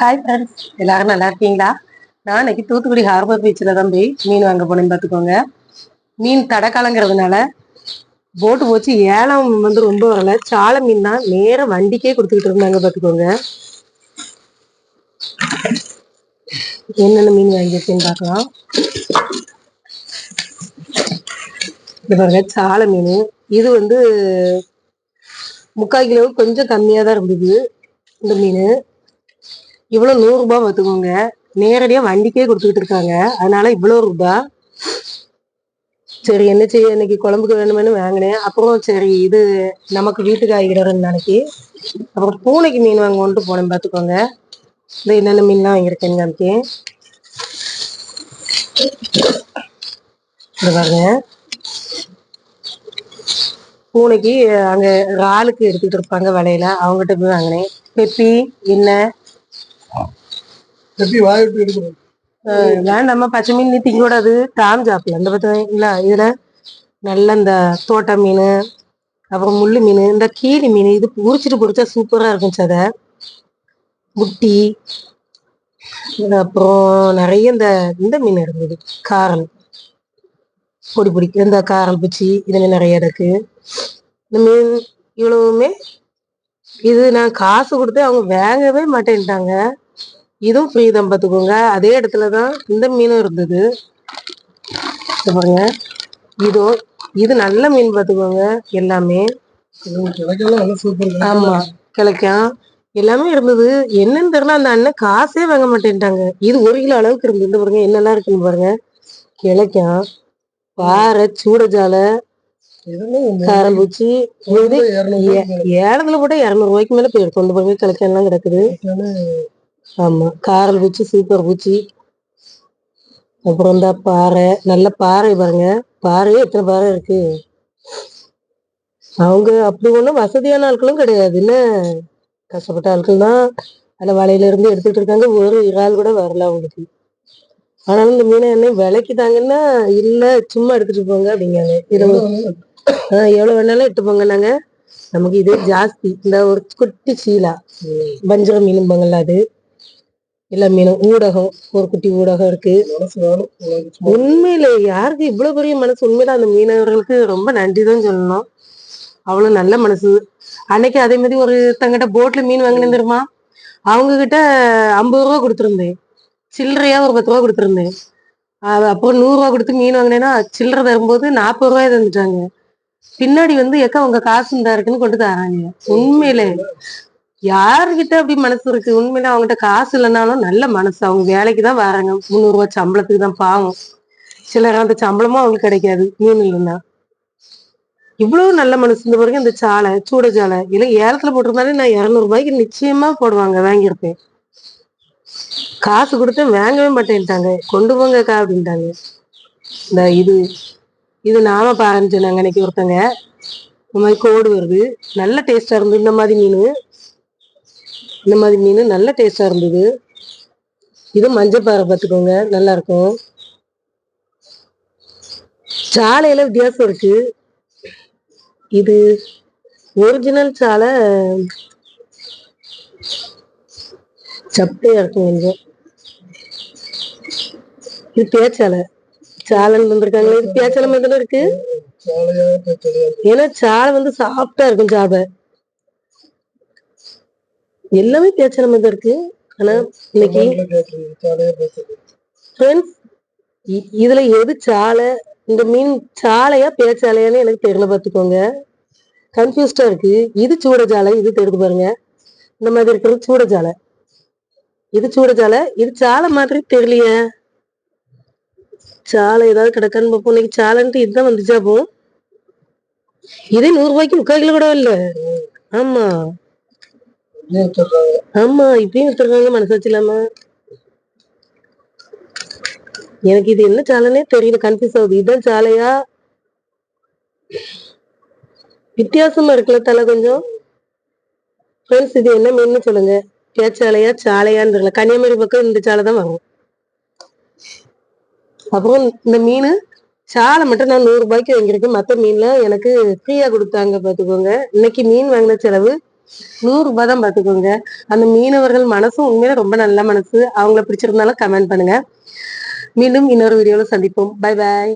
Hi friends எல்லாரும் நல்லா இருக்கீங்களா? நான் இன்னைக்கு தூத்துக்குடி ஹார்பர் பீச்சில் தான் போய் மீன் வாங்க போனேன்னு பார்த்துக்கோங்க. மீன் தடைக்காலங்கிறதுனால போட்டு போச்சு. ஏலம் வந்து ரொம்ப வரல. சாலை மீன் தான் நேரம் வண்டிக்கே கொடுத்துக்கிட்டு இருந்தாங்க பார்த்துக்கோங்க. என்னென்ன மீன் வாங்கியிருக்கேன்னு பார்க்கலாம். இது பாருங்க சாலை மீன். இது வந்து முக்கால் கிலோ கொஞ்சம் கம்மியாக தான் இருந்தது இந்த மீன். இவ்வளோ நூறுரூபா பார்த்துக்கோங்க நேரடியாக வண்டிக்கே கொடுத்துக்கிட்டு இருக்காங்க. அதனால இவ்வளோ ரூபா சரி என்ன செய்ய? இன்னைக்கு குழம்புக்கு வேணுமென்னு வாங்கினேன். அப்புறம் சரி இது நமக்கு வீட்டுக்கு ஆகிடுறேன் நாளைக்கு அப்புறம் பூனைக்கு மீன் வாங்குவோன்ட்டு போனேன் பார்த்துக்கோங்க. இந்த என்னென்ன மீன்லாம் வாங்கியிருக்கேன்னு காமிக்கேன் இந்த பாருங்க. பூனைக்கு அங்கே இறாலுக்கு எடுத்துகிட்டு இருப்பாங்க வலையில. அவங்ககிட்ட போய் வாங்கினேன். பெப்பி என்ன வேண்டாமா பச்சை மீன் நீ திங்கக்கூடாது. டாம் சாப்பிடலாம். இந்த இல்லை இதுல நல்ல இந்த தோட்ட மீன் அப்புறம் முள்ளு மீன் இந்த கீழி மீன் இது உரிச்சிட்டு பொரிச்சா சூப்பரா இருக்கும் சதை. முட்டி அப்புறம் நிறைய இந்த இந்த மீன் இருந்தது. காரல். பொடி பொடி. இந்த காரல் பூச்சி இதுல நிறைய இருக்கு. இந்த மீன் இவ்வளவுமே இது நான் காசு கொடுத்து அவங்க வாங்கவே மாட்டேன்ட்டாங்க. இதுவும் ஃப்ரீ தான் பார்த்துக்கோங்க. அதே இடத்துல தான் இந்த மீனும் இருந்தது. பாருங்க. இதோ இது நல்ல மீன் பார்த்துக்கோங்க. எல்லாமே. ஆமா கிளைக்கும் எல்லாமே இருந்தது. என்னன்னு தெரியல அந்த அண்ணன் காசே வாங்க மாட்டேன்ட்டாங்க. இது ஒரு கிலோ அளவுக்கு இருந்தது. இந்த பாருங்க என்னெல்லாம் இருக்குன்னு பாருங்க. கிளைக்கும் பாறை சூடஜாலை காரம்பூச்சி. ஏலத்துல கூட இரநூறு ரூபாய்க்கு மேல போயிருக்கு. கொண்டு போய் கிளைக்கம் எல்லாம் கிடக்குது. ஆமா. காரல் பூச்சி சூப்பர் பூச்சி. அப்புறம் இந்த பாறை நல்ல பாறை பாருங்க. பாறையே எத்தனை பாறை இருக்கு? அவங்க அப்படி ஒண்ணும் வசதியான ஆட்களும் கிடையாது. என்ன? கஷ்டப்பட்ட ஆட்கள் தான். அதில் வலையில இருந்து எடுத்துட்டு இருக்காங்க. ஒரு இறால் கூட வரல அவங்களுக்கு. ஆனாலும் இந்த மீனை என்ன விலைக்குதாங்கன்னா இல்ல சும்மா எடுத்துட்டு போங்க அப்படிங்காங்க இருபது ஆஹ் எவ்வளவு வேணாலும் எடுத்து போங்க நாங்க. நமக்கு இது ஜாஸ்தி. இந்த ஒரு குட்டி சீலா. வஞ்சர மீனும்பாங்கல்ல அது. எல்லா மீனும் ஊடகம் ஒரு குட்டி ஊடகம் இருக்கு. உண்மையில யாருக்கு இவ்வளவு பெரிய மனசு? உண்மையில அந்த மீனவர்களுக்கு ரொம்ப நன்றி தான் சொல்லணும். அவ்வளவு நல்ல மனசு. அன்னைக்கு அதே மாதிரி ஒரு தங்கிட்ட போட்ல மீன் வாங்கினேன் தெரியுமா? அவங்க கிட்ட ஐம்பது ரூபா கொடுத்துருந்தேன். சில்லறையா ஒரு பத்து ரூபா கொடுத்துருந்தேன். அப்புறம் நூறு ரூபா கொடுத்து மீன் வாங்கினேன்னா சில்லறை தரும்போது நாற்பது ரூபாய் தந்துட்டாங்க. பின்னாடி வந்து எக்கா உங்க காசு இந்த இருக்குன்னு கொண்டு தராங்க. உண்மையிலே. யாருகிட்ட அப்படி மனசு இருக்கு? உண்மையில அவங்ககிட்ட காசு இல்லைனாலும் நல்ல மனசு. அவங்க வேலைக்கு தான் வராங்க. முந்நூறு ரூபாய் சம்பளத்துக்கு தான் பாவம். சிலர் அந்த சம்பளமும் அவங்களுக்கு கிடைக்காது. மீன் இல்லைன்னா? இவ்வளவு நல்ல மனசு இந்த பிறகு இந்த சாலை சூட சாலை இல்லை ஏலத்துல போட்டிருந்தாலே நான் இரநூறு ரூபாய்க்கு நிச்சயமா போடுவாங்க வாங்கியிருப்பேன். காசு கொடுத்து வாங்கவே மாட்டேன்ட்டாங்க. கொண்டு போங்கக்கா அப்படின்ட்டாங்க. இந்த இது இது நாம பாருன்னு சொன்னாங்க அன்னைக்கு ஒருத்தங்க இந்த மாதிரி கோடு வருது. நல்ல டேஸ்டா இருந்தது. இந்த மாதிரி மீன். இந்த மாதிரி மீன் நல்ல டேஸ்டா இருந்தது. இது மஞ்சப்பாறை பார்த்துக்கோங்க நல்லா இருக்கும். சாலையில வித்தியாசம் இருக்கு. இது ஒரிஜினல் சாலை சப்பையா இருக்கும் கொஞ்சம். இது பேச்சாலை. சாலைன்னு வந்திருக்காங்களே இது பேச்சாலை மாதிரி இருக்கு? ஏன்னா சாலை வந்து சாஃப்டா இருக்கும் சாபை. எல்லாமே பேச்சாலை மாதிரி தான் இருக்கு. ஆனா இன்னைக்கு ஃப்ரெண்ட்ஸ் இதுல எது சாலை இந்த மீன் சாலையா பேச்சாலையான்னு எனக்கு தெரியல பார்த்துக்கோங்க. கன்ஃபியூஸ்டா இருக்கு. இது சூடஜாலை இது தெரிஞ்சு பாருங்க. இந்த மாதிரி இருக்கிறது சூடஜாலை. இது சூடஜாலை இது சாலை மாதிரி தெரியலையே. சாலை ஏதாவது கிடக்கான்னு பார்ப்போம். இன்னைக்கு சாலைன்ட்டு இதுதான் வந்துச்சா போ இதே நூறு ரூபாய்க்கு முக்கால் கிலோ கூட இல்லை. ஆமா. ஆமா இப்பயும் வித்துருக்காங்க மனசாச்சு இல்லாம எனக்கு இது என்ன சாலைனே தெரியல கன்ஃபியூஸ் ஆகுது. இதுதான் சாலையா? வித்தியாசமா இருக்குல்ல தலை கொஞ்சம். ஃப்ரெண்ட்ஸ் இது என்ன மென்னு சொல்லுங்க. பேச்சாலையா சாலையான்னு தெரியல. கன்னியாகுமரி பக்கம் இந்த சாலை தான் வரும். அப்புறம் இந்த மீன் சாலை மட்டும் நான் நூறு ரூபாய்க்கு வாங்கியிருக்கேன். மற்ற மீன்ல எனக்கு ஃப்ரீயா கொடுத்தாங்க பாத்துக்கோங்க இன்னைக்கு மீன் வாங்கின செலவு நூறு ரூபாய் தான் பாத்துக்கோங்க அந்த மீனவர்கள் மனசும் உண்மையில ரொம்ப நல்ல மனசு. அவங்கள பிடிச்சிருந்தாலும் கமெண்ட் பண்ணுங்க. மீண்டும் இன்னொரு வீடியோல சந்திப்போம். Bye bye